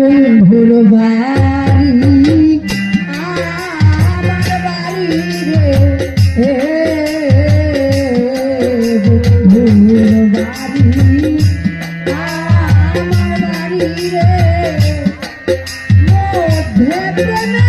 আপন ভোর বাড়ি আমার বাড়ি রে ভোর বাড়ি। আমার বাড়ি রে। মধ্যে প্রেমে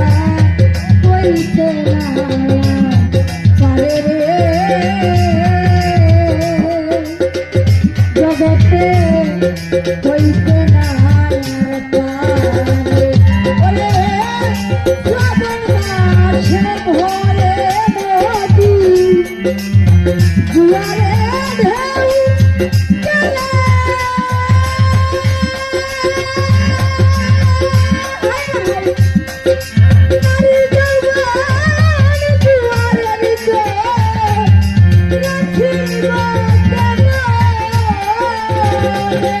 Yeah.